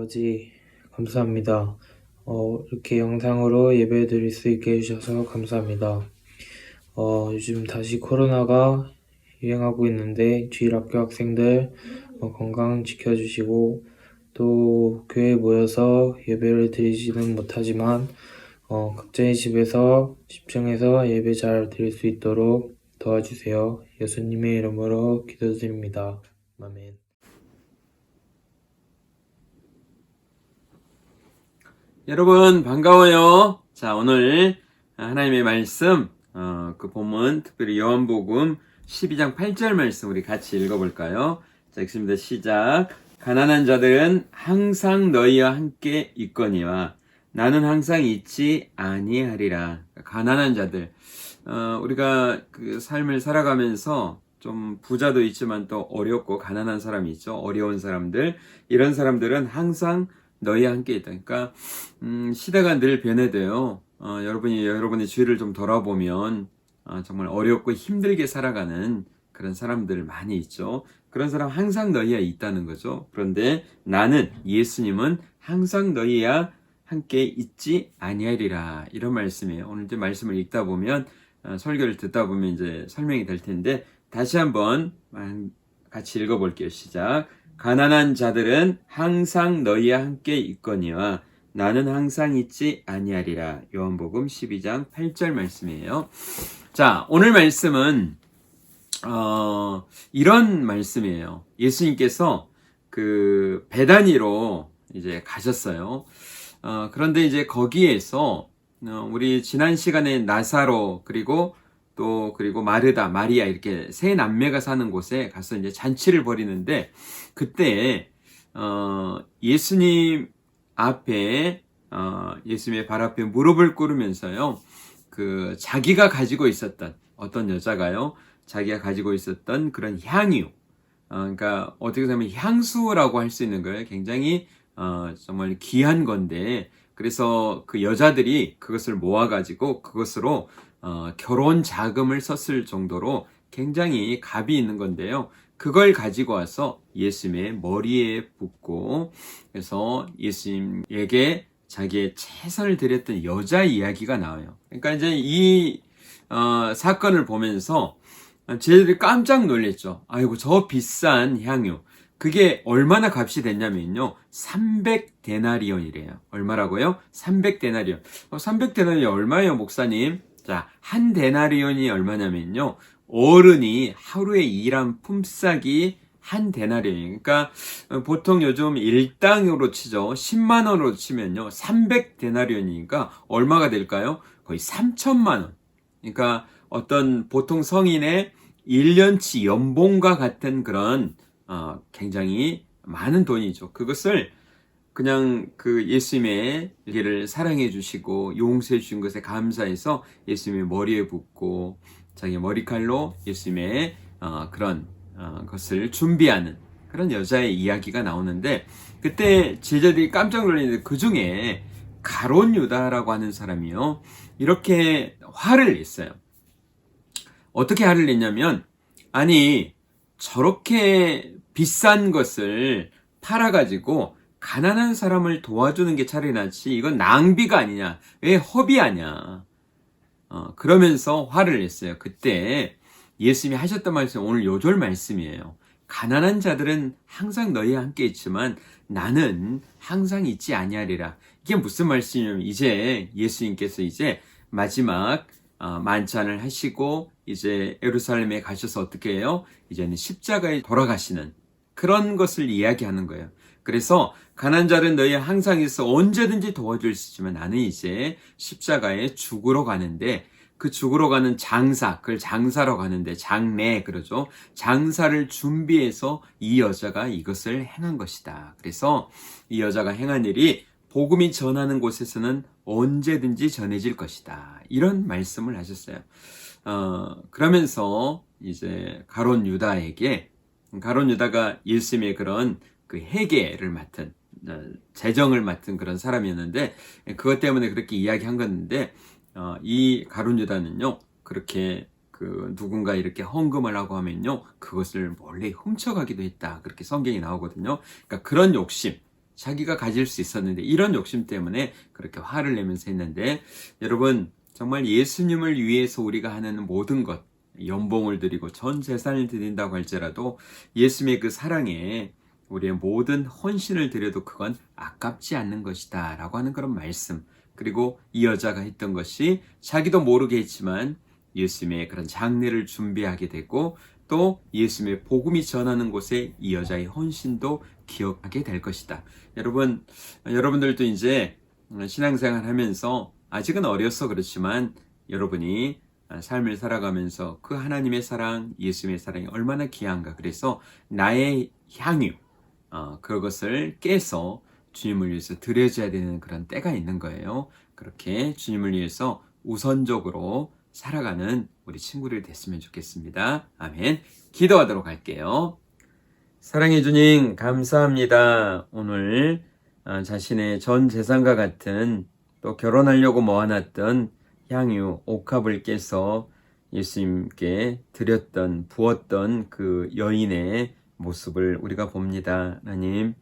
아버지, 감사합니다. 어, 이렇게 영상으로 예배 드릴 수 있게 해주셔서 감사합니다. 어, 요즘 다시 코로나가 유행하고 있는데, 주일 학교 학생들 어, 건강 지켜주시고, 또 교회에 모여서 예배를 드리지는 못하지만, 어, 각자의 집에서 집중해서 예배 잘 드릴 수 있도록 도와주세요. 예수님의 이름으로 기도드립니다. 아멘. 여러분 반가워요. 자 오늘 하나님의 말씀 어, 그 본문 특별히 요한복음 12장 8절 말씀 우리 같이 읽어볼까요? 자 읽습니다. 시작. 가난한 자들은 항상 너희와 함께 있거니와 나는 항상 있지 아니하리라. 가난한 자들 어, 우리가 그 삶을 살아가면서 좀 부자도 있지만 또 어렵고 가난한 사람이 있죠. 어려운 사람들 이런 사람들은 항상 너희와 함께 있다. 그러니까 음, 시대가 늘 변해돼요. 어, 여러분이 여러분의 주위를 좀 돌아보면 어, 정말 어렵고 힘들게 살아가는 그런 사람들 많이 있죠. 그런 사람 항상 너희와 있다는 거죠. 그런데 나는 예수님은 항상 너희와 함께 있지 아니하리라 이런 말씀이에요. 오늘 이제 말씀을 읽다 보면 어, 설교를 듣다 보면 이제 설명이 될 텐데 다시 한번 같이 읽어볼게요. 시작. 가난한 자들은 항상 너희와 함께 있거니와 나는 항상 있지 아니하리라. 요한복음 12장 8절 말씀이에요. 자, 오늘 말씀은 어, 이런 말씀이에요. 예수님께서 그 배단위로 이제 가셨어요. 어, 그런데 이제 거기에서 어, 우리 지난 시간에 나사로 그리고 또 그리고 마르다, 마리아 이렇게 세 남매가 사는 곳에 가서 이제 잔치를 벌이는데 그때 어, 예수님 앞에 어, 예수님의 발 앞에 무릎을 꿇으면서요. 그 자기가 가지고 있었던 어떤 여자가요. 자기가 가지고 있었던 그런 향유. 어, 그러니까 어떻게 보면 향수라고 할 수 있는 거예요. 굉장히 어, 정말 귀한 건데 그래서 그 여자들이 그것을 모아가지고 그것으로 어, 결혼 자금을 썼을 정도로 굉장히 값이 있는 건데요. 그걸 가지고 와서 예수님의 머리에 붓고 그래서 예수님에게 자기의 최선을 드렸던 여자 이야기가 나와요. 그러니까 이제 이 어, 사건을 보면서 쟤들이 깜짝 놀랐죠. 아이고 저 비싼 향유. 그게 얼마나 값이 됐냐면요. 300데나리온이래요. 얼마라고요? 300데나리온. 어, 300데나리온 얼마예요, 목사님? 자, 한 데나리온이 얼마냐면요. 어른이 하루에 일한 품삯이 한 데나리온. 그러니까 어, 보통 요즘 일당으로 치죠. 10만 원으로 치면요. 300 데나리온이니까 얼마가 될까요? 거의 3천만 원. 그러니까 어떤 보통 성인의 1년치 연봉과 같은 그런 어, 굉장히 많은 돈이죠. 그것을 그냥 그 예수님의 길을 사랑해 주시고 용서해 주신 것에 감사해서 예수님의 머리에 붓고 자기 머리칼로 예수님의 어, 그런 어, 것을 준비하는 그런 여자의 이야기가 나오는데 그때 제자들이 깜짝 놀랐는데 그 중에 가론 유다라고 하는 사람이요 이렇게 화를 냈어요. 어떻게 화를 냈냐면 아니 저렇게 비싼 것을 팔아가지고 가난한 사람을 도와주는 게 차라리 낫지. 이건 낭비가 아니냐. 왜 허비하냐 어, 그러면서 화를 냈어요. 그때 예수님이 하셨던 말씀 오늘 요절 말씀이에요. 가난한 자들은 항상 너희와 함께 있지만 나는 항상 있지 아니하리라. 이게 무슨 말씀이냐면 이제 예수님께서 이제 마지막 어, 만찬을 하시고 이제 에루살렘에 가셔서 어떻게 해요? 이제는 십자가에 돌아가시는 그런 것을 이야기하는 거예요. 그래서 가난 자는 너희 항상 있어 언제든지 도와줄 수 있지만 나는 이제 십자가에 죽으러 가는데 그 죽으러 가는 장사, 그걸 장사로 가는데 장례 그러죠. 장사를 준비해서 이 여자가 이것을 행한 것이다. 그래서 이 여자가 행한 일이 복음이 전하는 곳에서는 언제든지 전해질 것이다. 이런 말씀을 하셨어요. 어, 그러면서 이제 가론 유다에게 가론 유다가 예수님의 그런 그 회계를 맡은 어, 재정을 맡은 그런 사람이었는데 그것 때문에 그렇게 이야기한 건데 어, 이 가론 유다는요 그렇게 그 누군가 이렇게 헌금을 하고 하면요 그것을 몰래 훔쳐가기도 했다 그렇게 성경이 나오거든요. 그러니까 그런 욕심 자기가 가질 수 있었는데 이런 욕심 때문에 그렇게 화를 내면서 했는데 여러분 정말 예수님을 위해서 우리가 하는 모든 것 연봉을 드리고 전 재산을 드린다고 할지라도 예수님의 그 사랑에 우리의 모든 헌신을 드려도 그건 아깝지 않는 것이다 라고 하는 그런 말씀 그리고 이 여자가 했던 것이 자기도 모르게 했지만 예수님의 그런 장례를 준비하게 되고 또 예수님의 복음이 전하는 곳에 이 여자의 헌신도 기억하게 될 것이다. 여러분, 여러분들도 이제 신앙생활 하면서 아직은 어려서 그렇지만 여러분이 삶을 살아가면서 그 하나님의 사랑, 예수님의 사랑이 얼마나 귀한가. 그래서 나의 향유, 어, 그것을 깨서 주님을 위해서 드려줘야 되는 그런 때가 있는 거예요. 그렇게 주님을 위해서 우선적으로 살아가는 우리 친구들 됐으면 좋겠습니다. 아멘. 기도하도록 할게요. 사랑해 주님, 감사합니다. 오늘 어, 자신의 전 재산과 같은 또 결혼하려고 모아놨던 향유, 옥합을 깨서 예수님께 드렸던, 부었던 그 여인의 모습을 우리가 봅니다. 하나님,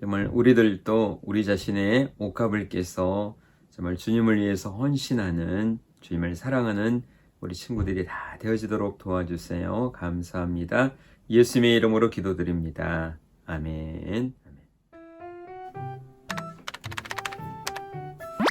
정말 우리들도 우리 자신의 옥합을 깨서 정말 주님을 위해서 헌신하는 주님을 사랑하는 우리 친구들이 다 되어지도록 도와주세요. 감사합니다. 예수님의 이름으로 기도드립니다. 아멘.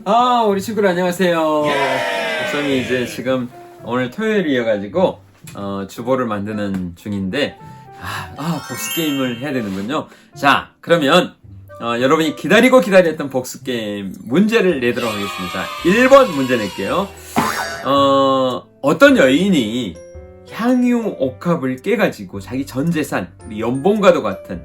아, 우리 친구들 안녕하세요. 목사님이 이제 지금 오늘 토요일이어가지고 어, 주보를 만드는 중인데 아, 아, 복수 게임을 해야 되는군요. 자, 그러면 어, 여러분이 기다리고 기다렸던 복수 게임 문제를 내도록 하겠습니다. 자, 1번 문제 낼게요. 어, 어떤 여인이 향유 옥합을 깨가지고 자기 전 재산, 연봉과도 같은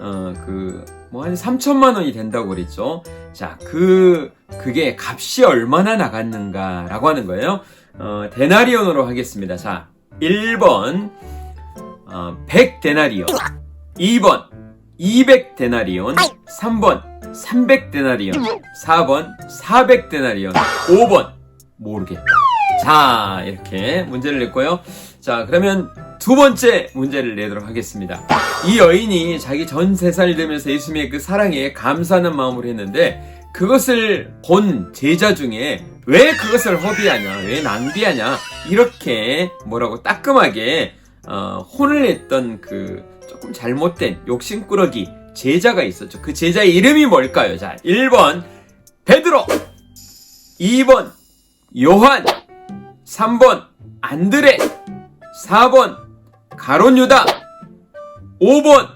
어, 그, 뭐, 한 3천만 원이 된다고 그랬죠. 자, 그, 그게 값이 얼마나 나갔는가라고 하는 거예요. 어, 데나리온으로 하겠습니다. 자, 1번, 어, 100 데나리온. 2번, 200 데나리온. 3번, 300 데나리온. 4번, 400 데나리온. 5번, 모르겠다. 자, 이렇게 문제를 냈고요. 자, 그러면 두 번째 문제를 내도록 하겠습니다. 이 여인이 자기 전 세살이 되면서 예수님의 그 사랑에 감사하는 마음으로 했는데 그것을 본 제자 중에 왜 그것을 허비하냐, 왜 낭비하냐 이렇게 뭐라고 따끔하게 어, 혼을 냈던 그 조금 잘못된 욕심꾸러기 제자가 있었죠. 그 제자의 이름이 뭘까요? 자, 1번 베드로, 2번 요한, 3번 안드레, 4번 가론 유다, 5번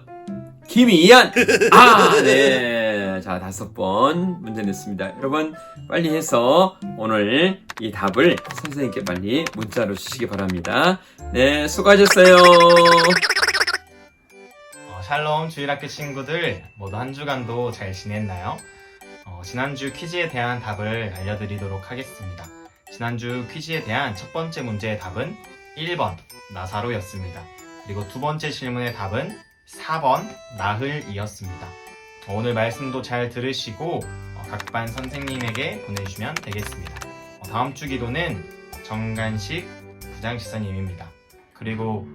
김이한. 아, 네. 자, 다섯 번 문제 냈습니다. 여러분, 빨리 해서 오늘 이 답을 선생님께 빨리 문자로 주시기 바랍니다. 네, 수고하셨어요. 어, 샬롬 주일학교 친구들 모두 한 주간도 잘 지냈나요? 어, 지난주 퀴즈에 대한 답을 알려드리도록 하겠습니다. 지난주 퀴즈에 대한 첫 번째 문제의 답은 1번 나사로였습니다. 그리고 두 번째 질문의 답은 4번 나흘이었습니다. 어, 오늘 말씀도 잘 들으시고 어, 각반 선생님에게 보내주시면 되겠습니다. 어, 다음 주 기도는 정간식 부장집사님입니다. 그리고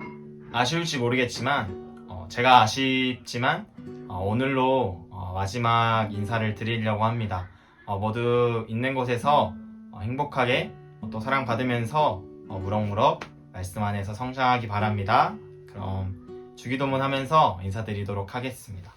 아쉬울지 모르겠지만 어, 제가 아쉽지만 어, 오늘로 어, 마지막 인사를 드리려고 합니다. 어, 모두 있는 곳에서 어, 행복하게 어, 또 사랑받으면서 어, 무럭무럭 말씀 안에서 성장하기 바랍니다. 그럼 주기도문 하면서 인사드리도록 하겠습니다.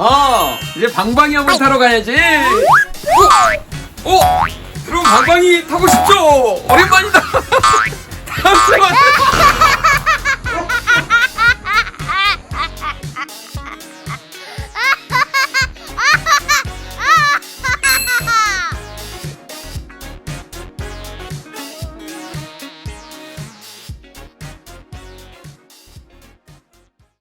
아, 이제 방방이 한번 타러 가야지. 어? 어? 여러분 방방이 타고 싶죠? 오랜만이다.